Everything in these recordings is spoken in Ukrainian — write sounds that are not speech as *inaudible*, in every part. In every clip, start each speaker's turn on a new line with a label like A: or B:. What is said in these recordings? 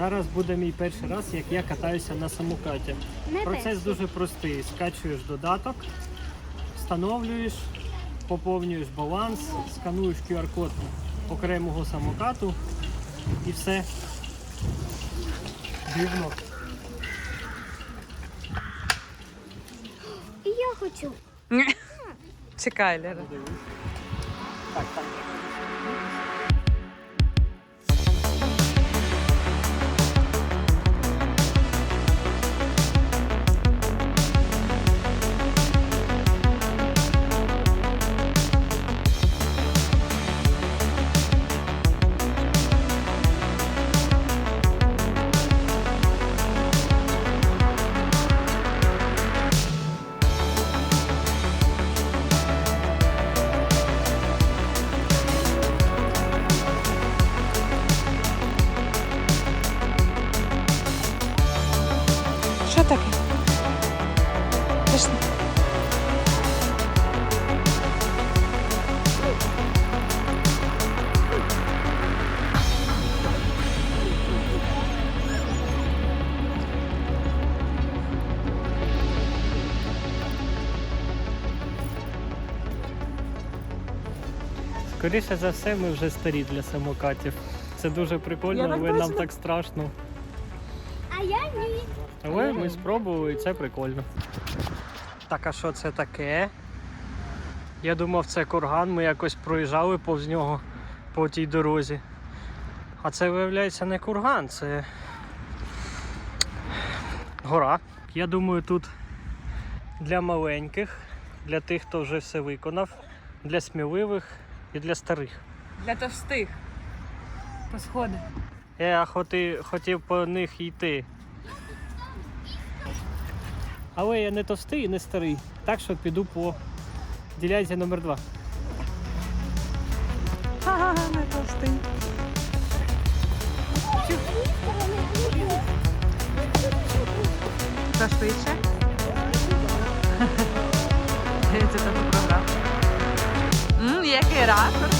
A: Зараз буде мій перший раз, як я катаюся на самокаті.
B: Не
A: Процес
B: перший.
A: дуже простий. Скачуєш додаток, встановлюєш, поповнюєш баланс, скануєш QR-код окремого самокату і все. Дивно.
B: І я хочу.
C: Чекай, Лера.
A: Так, так.
C: Що таке? Пішли.
A: Скоріше за все, ми вже старі для самокатів. Це дуже прикольно,
C: Я так
A: але нам
C: точно.
A: так страшно.
B: Я ні.
A: Але ми спробували і це прикольно. Так, а що це таке? Я думав, це курган, ми якось проїжджали повз нього по тій дорозі. А це виявляється не курган, це гора. Я думаю, тут для маленьких, для тих, хто вже все виконав, для сміливих і для старих.
C: Для товстих. По сходи.
A: Я хоти, хотів по них йти. Але я не товстий і не старий. Так що піду по ділянці номер 2
C: Ха-ха, не товстий. Хто швидше? Це тебе програв. М, Який ракурс.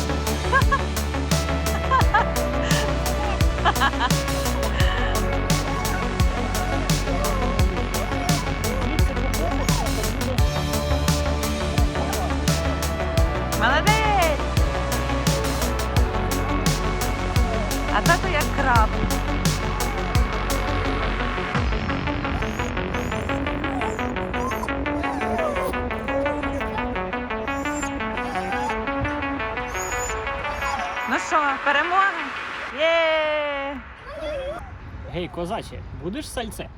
A: Гей, будеш сальце?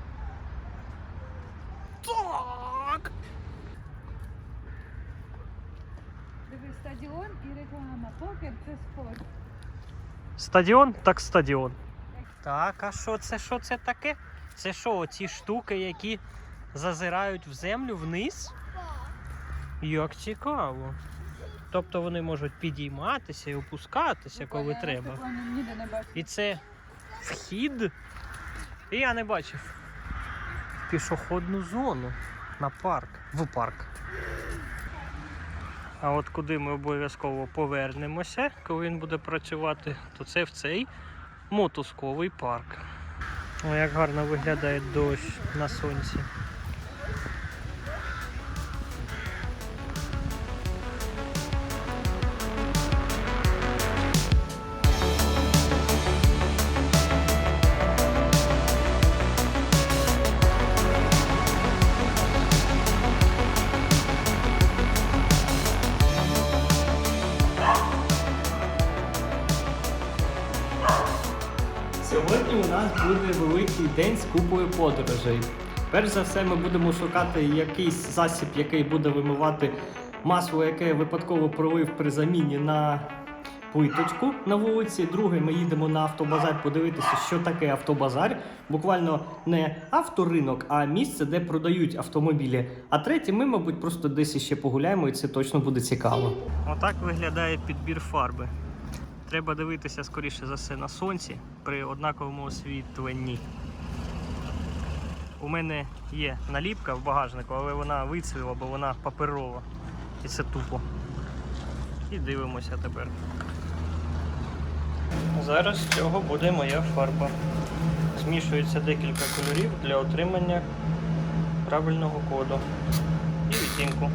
A: Так!
D: Дивись, стадіон і реклама. Покер це спорт.
A: Стадіон, так стадіон. Так, а що це? Що це таке? Це що, ці штуки, які зазирають в землю вниз? Як цікаво. Тобто вони можуть підійматися і опускатися, коли треба. І це вхід. І я не бачив. Пішохідну зону на парк. В парк. А от куди ми обов'язково повернемося, коли він буде працювати, то це в цей мотузковий парк. О, як гарно виглядає дощ на сонці. Сьогодні у нас буде великий день з купою подорожей. Перш за все, ми будемо шукати якийсь засіб, який буде вимивати масло, яке я випадково пролив при заміні на плиточку на вулиці. Друге, ми їдемо на автобазар подивитися, що таке автобазар. Буквально не авторинок, а місце, де продають автомобілі. А третє, ми, мабуть, просто десь іще погуляємо, і це точно буде цікаво. Отак виглядає підбір фарби. Треба дивитися скоріше за все на сонці при однаковому освітленні. У мене є наліпка в багажнику, але вона вицвіла, бо вона паперова. І це тупо. І дивимося тепер. Зараз з цього буде моя фарба. Змішується декілька кольорів для отримання правильного коду і відтінку.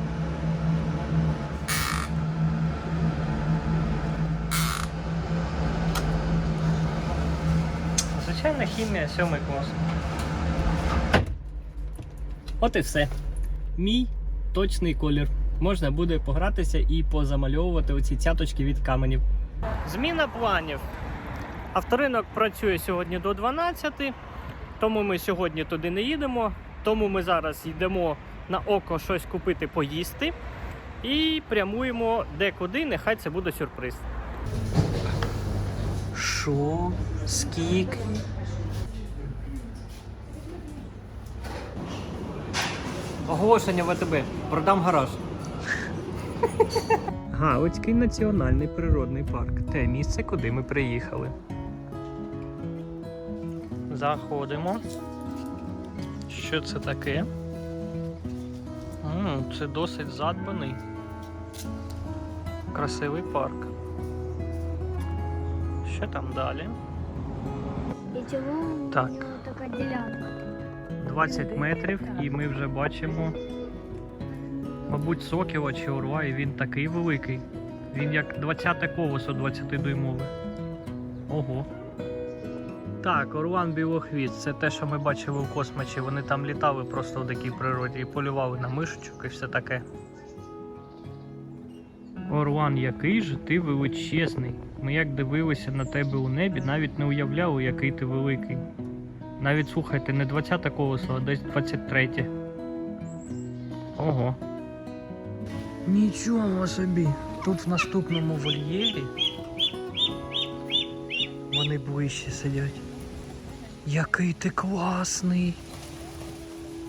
A: Звичайна хімія, сьомий клас. От і все. Мій точний колір. Можна буде погратися і позамальовувати оці цяточки від каменів. Зміна планів. Авторинок працює сьогодні до 12, тому ми сьогодні туди не їдемо. Тому ми зараз йдемо на око щось купити поїсти і прямуємо де-куди, нехай це буде сюрприз. Що? Скільки? Оголошення ВТБ. Продам гараж. *laughs* Галицький національний природний парк. Те місце, куди ми приїхали. Заходимо. Що це таке? М, це досить задбаний. Красивий парк. Що там далі?
B: І чому
A: Так.
B: така ділянка?
A: 20 метрів, і ми вже бачимо, мабуть, сокіла чи орла, і він такий великий. Він як 20 колесо 20-дюймове. Ого. Так, Орлан Білохвіст це те, що ми бачили у космочі. Вони там літали просто в дикій природі і полювали на мишечок і все таке. Орлан, який же ти величезний. Ми як дивилися на тебе у небі, навіть не уявляли, який ти великий. Навіть слухайте, не 20 колесо, а десь 23. Ого. Нічого собі. Тут в наступному вольєрі вони ближче сидять. Який ти класний.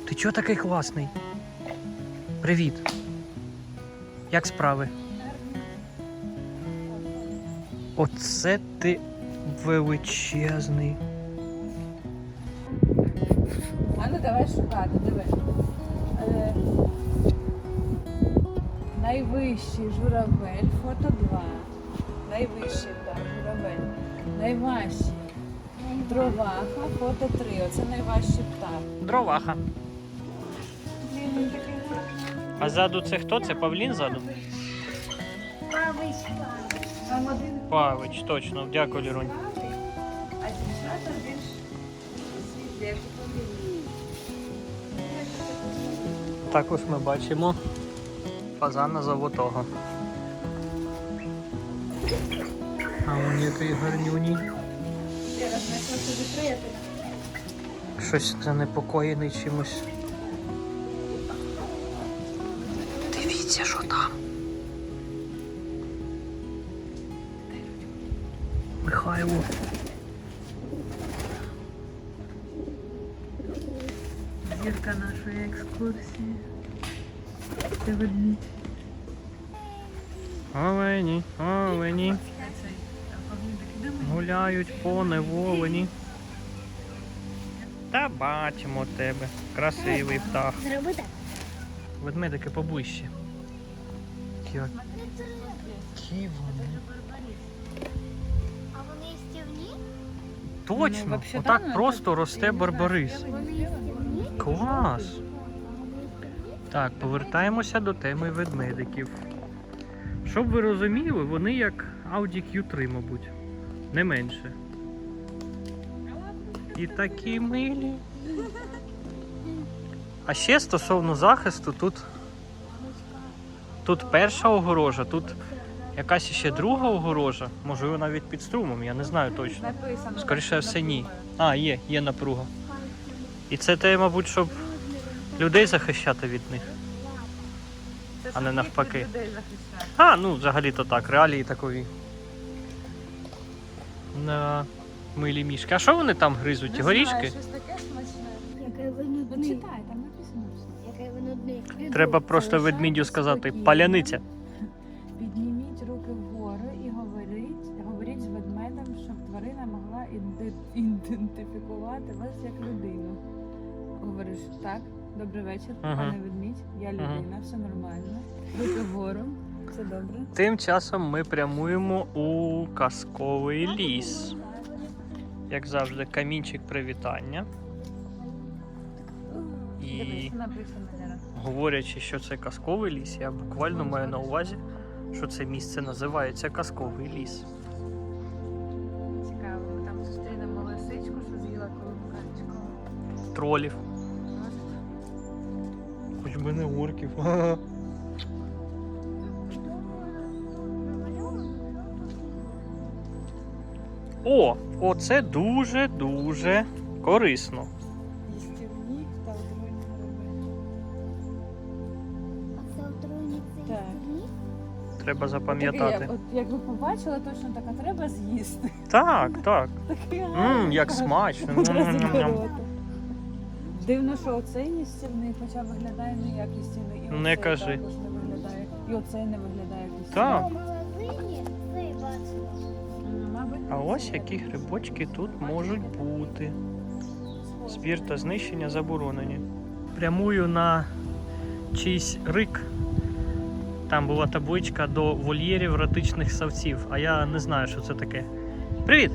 A: Ти чого такий класний? Привіт. Як справи? Оце ти величезний.
D: А ну давай шукати, диви. Е, найвищий журавель, фото 2. Найвищий, так, журавель. Найважчий. Дроваха, фото 3. Оце найважчий птах.
A: Дроваха.
D: Блін, він такий
A: А ззаду це хто? Це Павлін ззаду?
B: Склад.
D: Там один
A: Павич, точно. Дякую, Лірунь.
D: правий, а дівчата більш світліші.
A: Також ми бачимо фазана золотого. А он який гарнюній.
D: Ще раз знайшла собі приятеля.
A: Щось занепокоєний чимось. Дивіться, що там. Михайло.
D: Зірка нашої екскурсії. Це ведмідь.
A: Олені, олені. Гуляють по неволені. Та бачимо тебе. Красивий птах. Ведмедики поближче. Як- Які вони. Точно,
D: Ну,
A: отак просто росте барбарис. Клас! Так, повертаємося до теми ведмедиків. Щоб ви розуміли, вони як Audi Q3, мабуть. Не менше. І такі милі. А ще стосовно захисту, тут, тут перша огорожа, тут якась ще друга огорожа, можливо, навіть під струмом, я не знаю точно. Скоріше все, ні. А, є, є напруга. І це те, мабуть, щоб людей захищати від них. А не навпаки. А, ну взагалі-то так, реалії такові. На милі мішки. А що вони там гризуть?
D: Не
A: Горішки?
D: знаю, щось таке смачне.
B: Який ви
D: читай, там написано. все.
B: Який.
A: Треба просто ведмідю сказати паляниця.
D: Ідентифікувати як людину. Говориш, так, добрий вечір,
A: Ага.
D: пане ведмідь, я людина, все нормально. Руки вгору, все добре.
A: Тим часом ми прямуємо у казковий ліс. як завжди, камінчик привітання. І
D: Дивись, написано, Лера.
A: говорячи, що це казковий ліс, я буквально маю на увазі, що це місце називається казковий ліс. Тролів. Хоч би не орків. *laughs* О, оце дуже-дуже корисно.
D: Так.
A: Треба запам'ятати.
D: як- от як ви побачили, точно так, а треба з'їсти.
A: Так, так.
D: Такий
A: Мм, як смачно.
D: рота. Дивно, що оцей їстівний, хоча виглядає не як. І
A: Не
D: оцей
A: кажи.
D: також не виглядає. І оцей не виглядає як їстівний.
A: Так.
B: У магазині.
D: М, Мабуть,
A: А ось які грибочки тут можуть бути. Збір та знищення заборонені. Прямую на чийсь рик. Там була табличка до вольєрів ратичних савців, а я не знаю, що це таке. Привіт!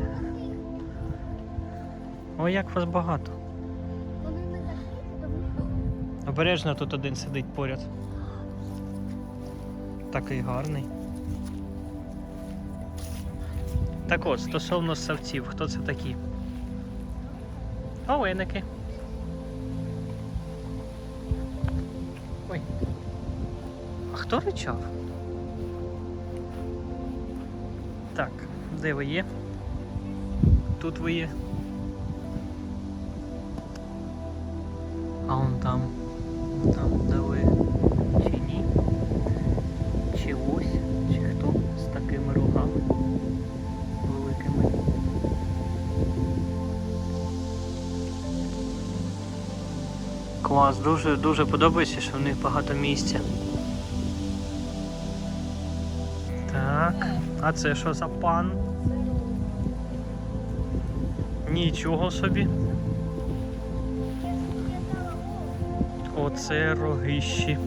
A: Ой, як вас багато. Обережно тут один сидить поряд. Такий гарний. Так от, стосовно савців, хто це такі? Оленики. Ой. А хто ричав? Так, де ви є? Тут ви є. А он там. Там де ви чи ні? Чи ось, чи хто з такими рогами великими. Клас, дуже дуже подобається, що в них багато місця. Так, а це що за пан? Нічого собі. Оце рогищі.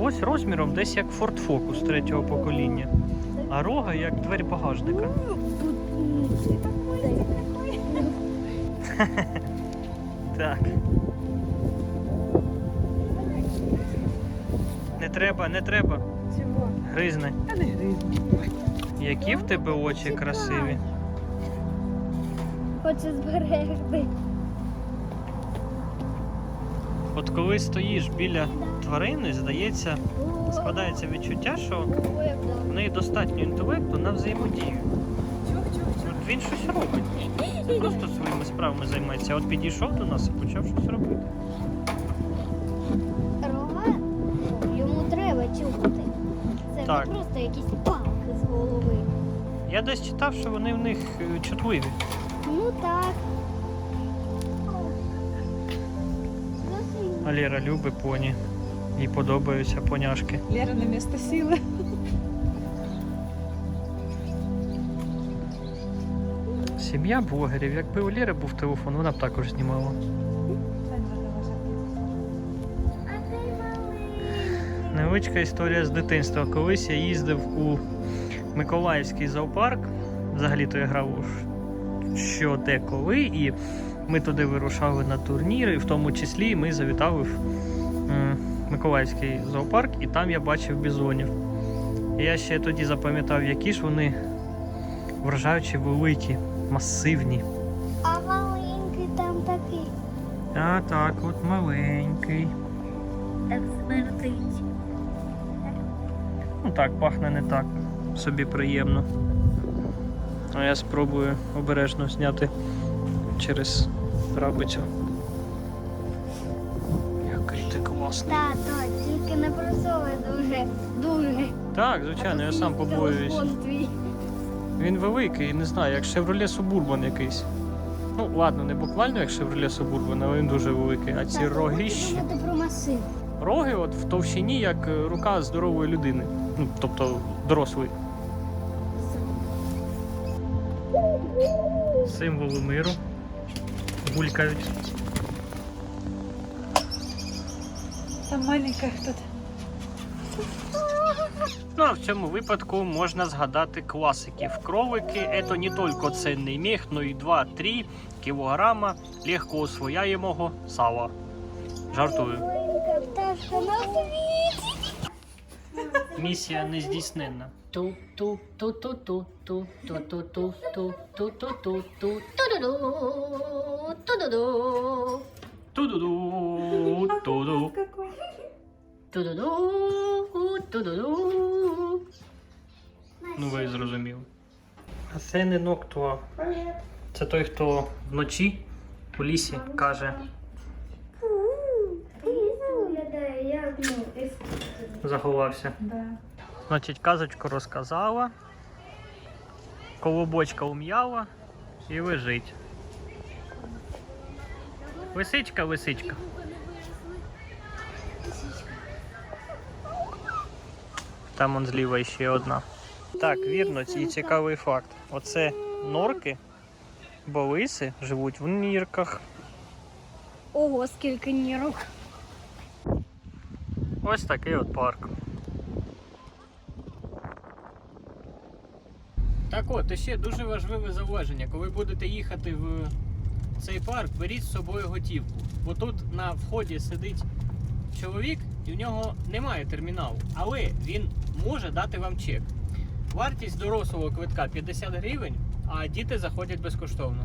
A: Ось розміром десь як Ford Focus третього покоління. А рога як дверь багажника. *laughs* Так. Не треба, не треба.
D: Чого?
A: Гризне.
D: А не гризні.
A: Які в тебе очі красиві.
B: Хоче зберегти.
A: От коли стоїш біля тварини, здається, складається відчуття, що в неї достатньо інтелекту на взаємодію. От він щось робить. Не просто своїми справами займається. От підійшов до нас і почав щось робити.
B: Рога йому треба чухати. Це не просто якісь палки з голови.
A: Я десь читав, що вони в них е, чутливі.
B: Ну так.
A: А Лера любить поні. Їй подобаються поняшки.
D: Лера на місце сіла.
A: Сім'я блогерів. Якби у Лєри був телефон, вона б також знімала. Невеличка історія з дитинства. Колись я їздив у Миколаївський зоопарк. Взагалі-то я грав що де коли, і ми туди вирушали на турніри, в тому числі ми завітали в Миколаївський зоопарк, і там я бачив бізонів. Я ще тоді запам'ятав, які ж вони вражаючі великі, масивні.
B: А маленький там такий.
A: А так, от маленький.
B: Так смердить.
A: Ну так, пахне не так. Собі приємно. А я спробую обережно зняти через рабицю. Який ти класний.
B: Тато, тільки не просовуй дуже, дуже.
A: Так, звичайно, я сам побоююсь. Він великий, не знаю, як Chevrolet Suburban якийсь. Ну, ладно, не буквально як Chevrolet Suburban, але він дуже великий. А ці рогищі. Роги от в товщині, як рука здорової людини. Ну, тобто дорослої. Символи миру. Булькають.
D: Там маленька тут.
A: Ну а в цьому випадку можна згадати класиків. Кролики це не тільки цінний міх, но й 2-3 кілограма легко освояємого сала. Жартую.
B: Маленька пташка на.
A: Місія не здійсненна.
B: Ту ту ту ту ту ту ту ту ту ту ту ту ту ту ту-ду-ду, ту-ду-ду,
A: Ту-ду-ду, ту-ду.
B: ту-ду-ду, ту-ду-ду.
A: Ну ви зрозуміли. А це не ноктуа. Це той, хто вночі у лісі каже,
B: Виглядає як, ну, ескізно.
A: Заховався.
D: Да.
A: Значить, казочку розказала, колобочка ум'яла і лежить. Лисичка, лисичка. Там он зліва ще одна. Так, вірно, і цікавий факт. Оце норки, бо лиси живуть в нірках.
B: Ого, скільки нірок.
A: Ось такий от парк. Так от, і ще дуже важливе зауваження. Коли будете їхати в цей парк, беріть з собою готівку. Бо тут на вході сидить чоловік, і в нього немає терміналу, але він може дати вам чек. Вартість дорослого квитка 50 гривень, а діти заходять безкоштовно.